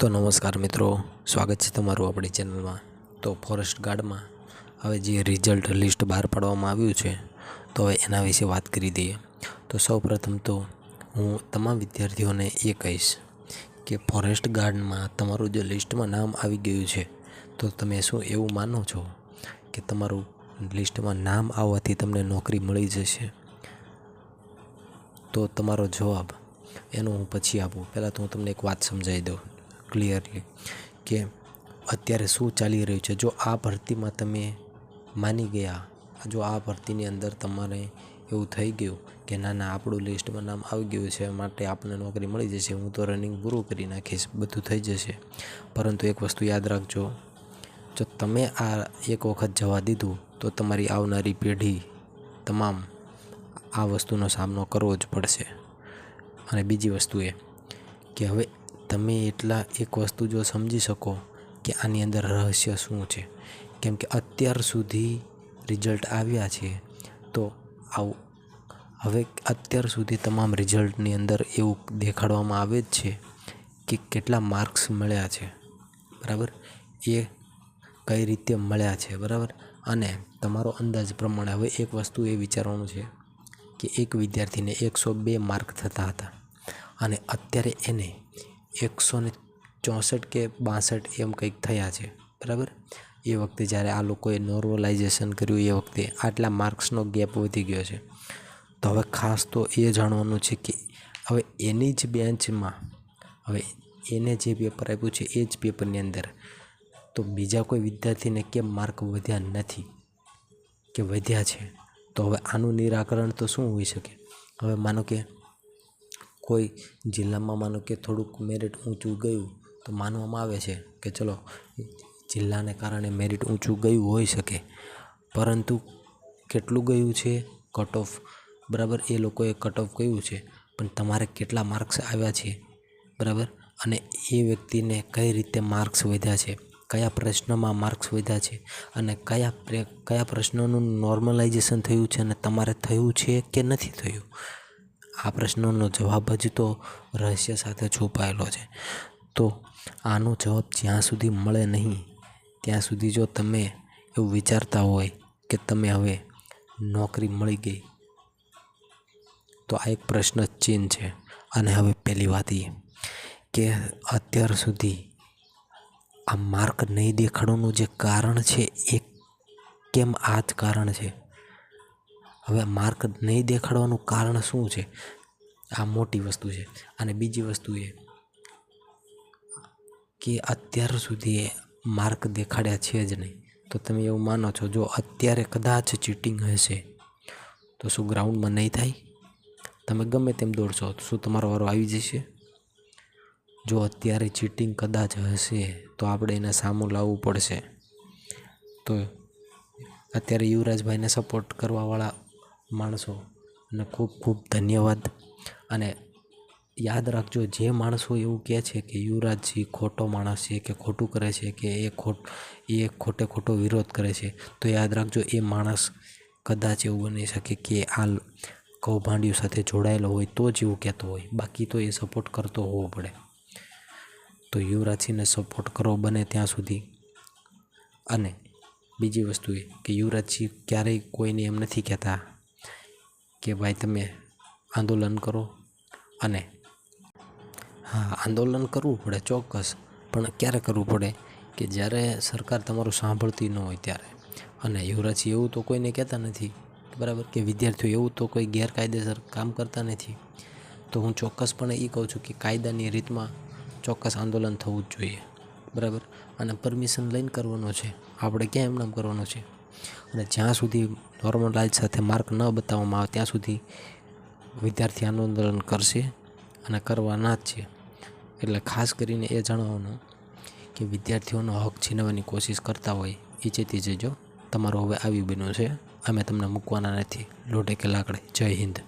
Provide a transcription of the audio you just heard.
તો નમસ્કાર મિત્રો. સ્વાગત છે તમારું આપણી ચેનલમાં. તો ફોરેસ્ટ ગાર્ડમાં હવે જે રિઝલ્ટ લિસ્ટ બહાર પાડવામાં આવ્યું છે, તો હવે એના વિશે વાત કરી દઈએ. તો સૌપ્રથમ તો હું તમામ વિદ્યાર્થીઓને એ કહીશ કે ફોરેસ્ટ ગાર્ડમાં તમારું જે લિસ્ટમાં નામ આવી ગયું છે, તો તમે શું એવું માનો છો કે તમારું લિસ્ટમાં નામ આવવાથી તમને નોકરી મળી જશે? તો તમારો જવાબ એનો હું પછી આપું. પહેલાં તો હું તમને એક વાત સમજાવી દઉં. ક્લિયરલી કે અત્યારે શું ચાલી રહ્યું છે? જો આ ભરતીમાં તમે માની ગયા, જો આ ભરતીની અંદર તમારે એવું થઈ ગયું કે ના ના, આપણું લિસ્ટમાં નામ આવી ગયું છે, માટે આપણને નોકરી મળી જશે, હું તો રનિંગ પૂરું કરી નાખીશ, બધું થઈ જશે. પરંતુ એક વસ્તુ યાદ રાખજો, જો તમે આ એક વખત જવા દીધું, તો તમારી આવનારી પેઢી તમામ આ વસ્તુનો સામનો કરવો જ પડશે. અને બીજી વસ્તુ એ કે હવે તમે એટલા એક વસ્તુ જો સમજી શકો કે આની અંદર રહસ્ય શું છે. કેમ કે અત્યાર સુધી રિઝલ્ટ આવ્યા છે, તો આવું, હવે અત્યાર સુધી તમામ રિઝલ્ટની અંદર એવું દેખાડવામાં આવે જ છે કે કેટલા માર્ક્સ મળ્યા છે. બરાબર? એ કઈ રીતે મળ્યા છે, બરાબર? અને તમારો અંદાજ પ્રમાણે હવે એક વસ્તુ એ વિચારવાનું છે કે એક વિદ્યાર્થીને એકસો બે માર્ક થતા હતા અને અત્યારે એને એકસો ને ચોસઠ કે બાસઠ એમ કંઈક થયા છે. બરાબર? એ વખતે જ્યારે આ લોકોએ નોર્મલાઇઝેશન કર્યું એ વખતે આટલા માર્ક્સનો ગેપ વધી ગયો છે. તો હવે ખાસ તો એ જાણવાનું છે કે હવે એની જ બેન્ચમાં હવે એને જે પેપર આપ્યું છે એ જ પેપરની અંદર તો બીજા કોઈ વિદ્યાર્થીને કેમ માર્ક વધ્યા નથી? કે વધ્યા છે? તો હવે આનું નિરાકરણ તો શું હોઈ શકે? હવે માનો કે કોઈ જિલ્લામાં માનો કે થોડુંક મેરિટ ઊંચું ગયું તો માનવામાં આવે છે કે ચલો જિલ્લાને કારણે મેરિટ ઊંચું ગયું હોઈ શકે. પરંતુ કેટલું ગયું છે? કટ ઓફ બરાબર? એ લોકોએ કટ ઓફ કહ્યું છે. પણ તમારે કેટલા માર્ક્સ આવ્યા છે? બરાબર? અને એ વ્યક્તિને કઈ રીતે માર્ક્સ વધ્યા છે? કયા પ્રશ્નમાં માર્ક્સ વધ્યા છે? અને કયા કયા પ્રશ્નોનું નોર્મલાઇઝેશન થયું છે? અને તમારે થયું છે કે નથી થયું? આ પ્રશ્નોનો જવાબ જ તો રહસ્ય સાથે છુપાયેલો છે. તો આનો જવાબ જ્યાં સુધી મળે નહીં, ત્યાં સુધી જો તમે એવું વિચારતા હોય કે તમે હવે નોકરી મળી ગઈ, તો આ એક પ્રશ્ન ચિહ્ન છે. અને હવે પહેલી વાત એ કે અત્યાર સુધી આ માર્ક નહીં દેખાડવાનું જે કારણ છે, એ કેમ આ જ કારણ છે? હવે માર્ક નહીં દેખાડવાનું કારણ શું છે? આ મોટી વસ્તુ છે. અને બીજી વસ્તુ એ કે અત્યાર સુધી માર્ક દેખાડ્યા છે જ નહીં. તો તમે એવું માનો છો, જો અત્યારે કદાચ ચીટિંગ હશે, તો શું ગ્રાઉન્ડમાં નહીં થાય? તમે ગમે તેમ દોડશો શું તમારો વારો આવી જશે? જો અત્યારે ચીટિંગ કદાચ હશે, તો આપણે એને સામું લાવવું પડશે. તો અત્યારે યુવરાજભાઈને સપોર્ટ કરવાવાળા માણસો. અને ખૂબ ખૂબ ધન્યવાદ. અને યાદ રાખજો, જે માણસો એવું કહે છે કે યુવરાજસિંહ ખોટો માણસ છે કે ખોટું કરે છે કે એ ખોટ, એ ખોટે ખોટો વિરોધ કરે છે, તો યાદ રાખજો, એ માણસ કદાચ એવું બની શકે કે આ કૌભાંડીઓ સાથે જોડાયેલો હોય તો જ એવું કહેતો હોય. બાકી તો એ સપોર્ટ કરતો હોવો પડે. તો યુવરાજસિંહને સપોર્ટ કરો બને ત્યાં સુધી. અને બીજી વસ્તુ એ કે યુવરાજસિંહ ક્યારેય કોઈને એમ નથી કહેતા કે ભાઈ તમે આંદોલન કરો અને હા, આંદોલન કરવું પડે ચોક્કસ, પણ ક્યારે કરવું પડે કે જ્યારે સરકાર તમારું સાંભળતી ન હોય ત્યારે? અને યુવરાજસિંહ એવું તો કોઈને કહેતા નથી, બરાબર? કે વિદ્યાર્થીઓ એવું તો કોઈ ગેરકાયદેસર કામ કરતા નથી. તો હું ચોક્કસપણે એ કહું છું કે કાયદાની રીતમાં ચોક્કસ આંદોલન થવું જ જોઈએ, બરાબર? અને પરમિશન લઈને કરવાનો છે. આપણે ક્યાં એમનામ કરવાનો છે? અને જ્યાં સુધી નોર્મલ લાઇટ સાથે માર્ક ન બતાવવામાં આવે, ત્યાં સુધી વિદ્યાર્થી આંદોલન કરશે અને કરવાના જ છે. એટલે ખાસ કરીને એ જણાવવાનું કે વિદ્યાર્થીઓનો હક છીનવવાની કોશિશ કરતા હોય, એ ચેતી જજો તમારો હવે આવી બન્યું છે, અમે તમને મૂકવાના નથી. લોટે કે લાકડે. જય હિન્દ.